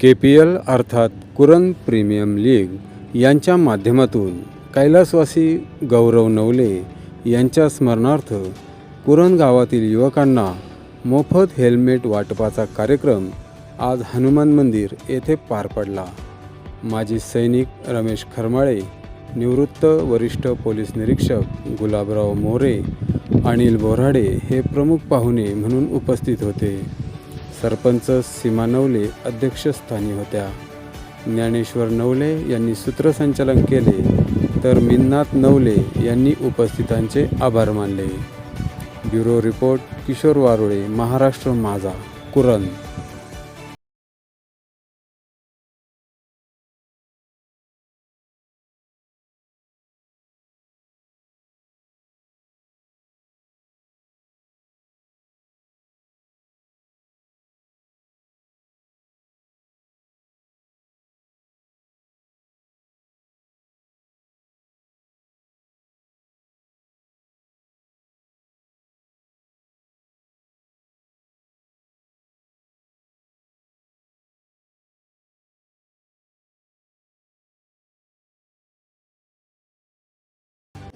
के P L अर्थात कुरन premium league यांच्या माध्यमातून कैलासवासी गौरव नवले यांच्या स्मरणार्थ कुरन गावातील युवकांना मोफत हेल्मेट वाटपाचा कार्यक्रम आज हनुमान मंदिर येथे पार पडला. माजी सैनिक रमेश खरमाळे निवृत्त वरिष्ठ पोलीस निरीक्षक गुलाबराव मोरे अनिल बोराडे हे प्रमुख पाहुणे म्हणून उपस्थित होते. सरपंच सीमा नवले अध्यक्षस्थानी होत्या. ज्ञानेश्वर नवले यांनी सूत्रसंचालन केले तर मिन्नाथ नवले यांनी उपस्थितांचे आभार मानले. ब्युरो रिपोर्ट किशोर वारुळे महाराष्ट्र माझा कुरण.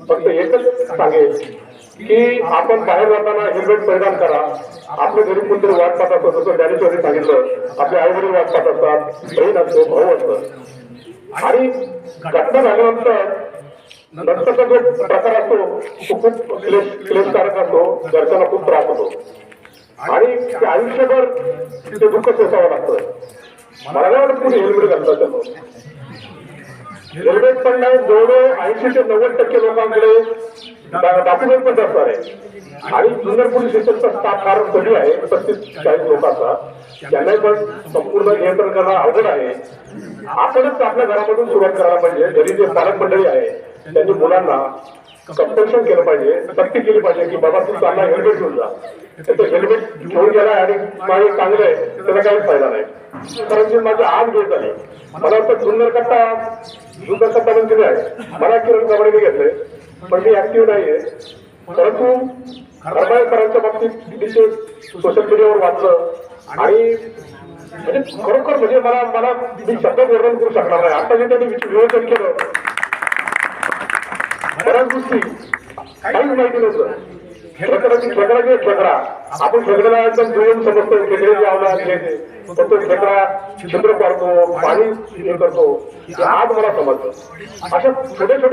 फक्त एकच सांगेल की आपण बाहेर जाताना हेल्मेट परिधान करा. आपल्या घरी कोणतरी वाट पाहत असतो जसं ज्ञानेश्वरी सांगितलं आपले आई वडील वाट पाहत असतात बहीण असतो भाऊ असतो. आणि घटना झाल्यानंतर नंतरचा जो प्रकार असतो तो खूप क्लेश क्लेशकारक असतो घरच्यांना खूप त्रास होतो. आणि ते आयुष्यभर ते दुःख सोसावं लागतं. मला नाही वाटत कोणी हेल्मेट घालतात हेल्मेट पण नाही जवळजवळ ऐंशी ते नव्वद टक्के लोकांकडे डॉक्युमेंट पण असणार आहे. आणि जुन्नर पोलीस स्टेशनचा स्टाफ फार कमी आहे पस्तीस चाळीस लोकांचा. त्यांना पण संपूर्ण नियंत्रण करणं अवघड आहे. आपणच आपल्या घरामधून सुरुवात करायला पाहिजे. घरी जे पालक मंडळी आहे त्यांनी मुलांना कंपल्शन केलं पाहिजे. सक्ती केली पाहिजे की बाबा तू चांगला हेल्मेट घेऊन जा. त्याचं हेल्मेट घेऊन गेला आणि माझे चांगलं आहे त्याला काहीच फायदा नाही. कारण की माझी आग घेत झाली मला वाटतं जुन्नर कट्टा जुन्नर कट्टा म्हणजे आहे. मला किरण मी घेतले पण मी ऍक्टिव्ह नाहीये. परंतु हरबाळकरांच्या बाबतीत मी सोशल मीडियावर वाचलं आणि म्हणजे खरोखर म्हणजे मला मला मी शब्द वर्णन करू शकणार नाही. आता जे त्यांनी विवेचन केलं गोष्टी काहीच माहिती नव्हतं खेकडाची खेकडा आपण खेकड्याला एकदम जुळून समजतो खेकड्याची आवडा पण तो खेकडा छिद्र पाडतो पाणी हे करतो. आज मला समजतं अशा छोट्या छोट्या